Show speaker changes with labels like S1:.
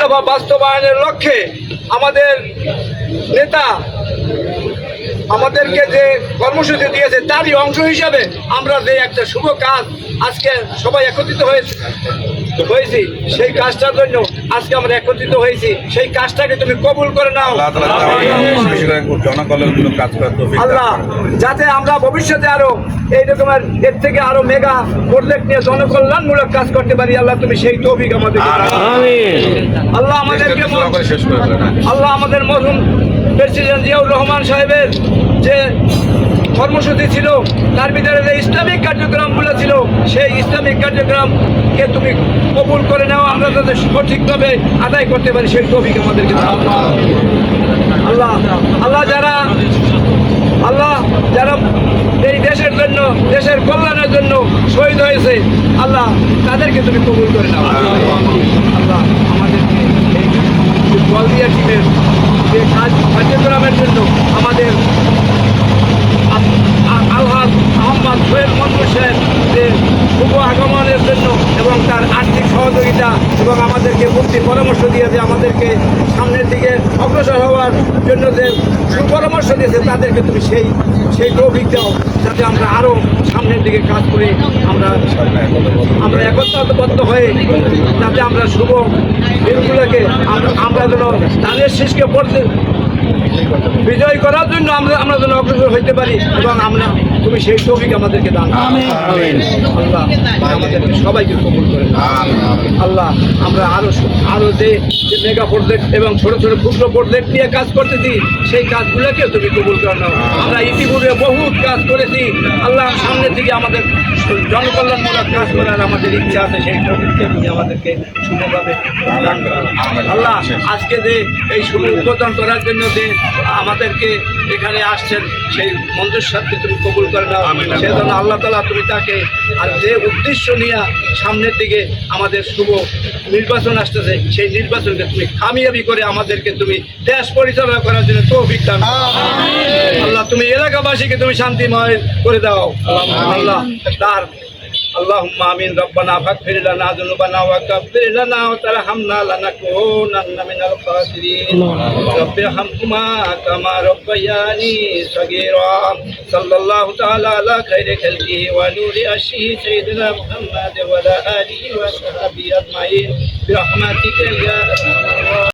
S1: দফা বাস্তবায়নের লক্ষ্যে আমাদের নেতা আমাদেরকে যে কর্মসূচি দিয়েছে, তারই অংশ হিসাবে আমরা যে একটা শুভ কাজ আজকে সবাই একত্রিত হয়েছে। হয়েছি সেই কাজটার জন্য আজকে আমরা একত্রিত হয়েছি সেই কাজটাকে তুমি কবুল করে নাও
S2: আল্লাহ।
S1: যাতে আমরা ভবিষ্যতে আরও এই রকমের এর থেকে আরও মেগা প্রজেক্ট নিয়ে জনকল্যাণমূলক কাজ করতে পারি আল্লাহ তুমি সেই তৌফিক আমাদের আল্লাহ আমাদেরকে। আল্লাহ আমাদের মরহুম প্রেসিডেন্ট জিয়াউর রহমান সাহেবের যে কর্মসূচি ছিল, তার ভিতরে যে ইসলামিক কার্যক্রমগুলো ছিল, সেই ইসলামিক কার্যক্রমকে তুমি কবুল করে নাও, আমরা যাতে সঠিকভাবে আদায় করতে পারি, সেই টপিক আমাদেরকে আল্লাহ আল্লাহ যারা আল্লাহ যারা এই দেশের জন্য, দেশের কল্যাণের জন্য শহীদ হয়েছে, আল্লাহ তাদেরকে তুমি কবুল করে নাও। আল্লাহ আমাদেরকে এই বলদিয়া টিমের যে কাজ, কার্যক্রমের জন্য আমাদের আলহাজ আহম্মদ সোহেল মন্টু সাহেব যে শুভ আগমনের জন্য এবং তার আর্থিক সহযোগিতা এবং আমাদেরকে মুক্তি পরামর্শ দিয়ে যে আমাদেরকে সামনের দিকে অগ্রসর হওয়ার জন্য যে সুপরামর্শ দিয়েছে, তাদেরকে তুমি সেই সেই তৌফিক দাও যাতে আমরা আরও সামনের দিকে কাজ করে আমরা আমরা একত্রবদ্ধ হয়ে যাতে আমরা শুভ দিনগুলোকে আমরা- যেন ধানের শীষকে পড়তে বিজয় করার জন্য আমরা আমরা যেন অগ্রসর হইতে পারি এবং আমরা তুমি সেই টপিক আমাদেরকে দান আল্লাহ সবাইকে কবুল করে আল্লাহ। আমরা আরও আরও যে মেগা প্রজেক্ট এবং ছোট ছোট ক্ষুদ্র প্রজেক্ট নিয়ে কাজ করতেছি সেই কাজগুলোকে তুমি কবুল করে নাও। আমরা ইতিপূর্বে বহুত কাজ করেছি। আল্লাহ সামনের দিকে আমাদের জনকল্যাণমূলক কাজ করার আমাদের ইচ্ছা আছে সেই টপিককে তুমি আমাদেরকে শুভভাবে দান করো। আল্লাহ আজকে যে এই শুভ উদ্বোধন করার জন্য যে আমাদেরকে এখানে আসছেন সেই মন্দিরসাদকে তুমি কবুল করে নাও। সেজন্য আল্লাহ তালা তুমি তাকে আর যে উদ্দেশ্য নিয়ে সামনের দিকে আমাদের শুভ নির্বাচন আসতেছে সেই নির্বাচনকে তুমি কামিয়াবি করে আমাদেরকে তুমি দেশ পরিচালনা করার জন্য তো করো। আল্লাহ তুমি এলাকাবাসীকে তুমি শান্তিময় করে দাও। আল্লাহ তার اللهم امين ربنا فاغفر لنا ذنوبنا وكفر لنا وترحمنا لنكونن من الخاسرين رب ارحمهما كما ربياني صغيرا صلى الله تعالى على خير خلقه ونور عرشه سيدنا محمد وعلى اله وصحبه اجمعين برحمتك يا ارحم الراحمين